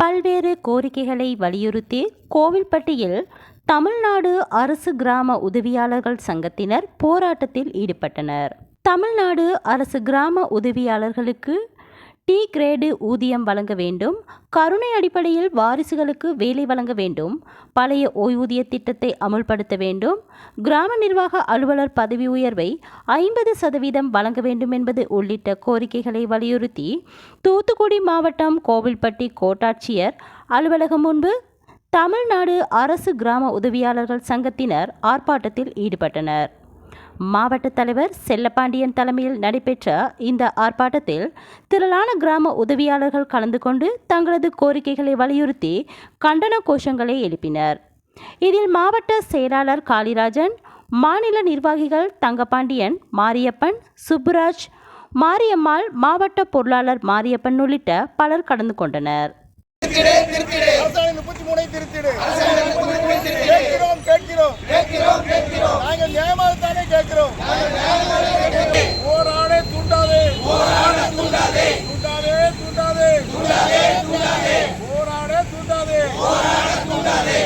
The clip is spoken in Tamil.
பல்வேறு கோரிக்கைகளை வலியுறுத்தி கோவில்பட்டியில் தமிழ்நாடு அரசு கிராம உதவியாளர்கள் சங்கத்தினர் போராட்டத்தில் ஈடுபட்டனர். தமிழ்நாடு அரசு கிராம உதவியாளர்களுக்கு டி கிரேடு ஊதியம் வழங்க வேண்டும். கருணை அடிப்படையில் வாரிசுகளுக்கு வேலை வழங்க வேண்டும். பழைய ஓய்வூதிய திட்டத்தை அமுல்படுத்த வேண்டும். கிராம நிர்வாக அலுவலர் பதவி உயர்வை ஐம்பது சதவீதம் வழங்க வேண்டும் என்பது உள்ளிட்ட கோரிக்கைகளை வலியுறுத்தி தூத்துக்குடி மாவட்டம் கோவில்பட்டி கோட்டாட்சியர் அலுவலகம் முன்பு தமிழ்நாடு அரசு கிராம உதவியாளர்கள் சங்கத்தினர் ஆர்ப்பாட்டத்தில் ஈடுபட்டனர். மாவட்ட தலைவர் செல்லப்பாண்டியன் தலைமையில் நடைபெற்ற இந்த ஆர்ப்பாட்டத்தில் திரளான கிராம உதவியாளர்கள் கலந்து கொண்டு தங்களது கோரிக்கைகளை வலியுறுத்தி கண்டன கோஷங்களை எழுப்பினர். இதில் மாவட்ட செயலாளர் காளிராஜன் மாநில நிர்வாகிகள் தங்கப்பாண்டியன் மாரியப்பன் சுப்புராஜ் மாரியம்மாள் மாவட்ட பொருளாளர் மாரியப்பன் உள்ளிட்ட பலர் கலந்து கொண்டனர். முப்பத்தி மூணை திருத்திடு. கேட்கிறோம் கேட்கிறோம். நாங்கள் கேட்கிறோம் போராடே தூண்டாதே. போராடே தூண்டாதே தூண்டாதே தூண்டாதே தூண்டாதே தூண்டாதே போராடே தூண்டாதே. போராடே தூண்டாதே.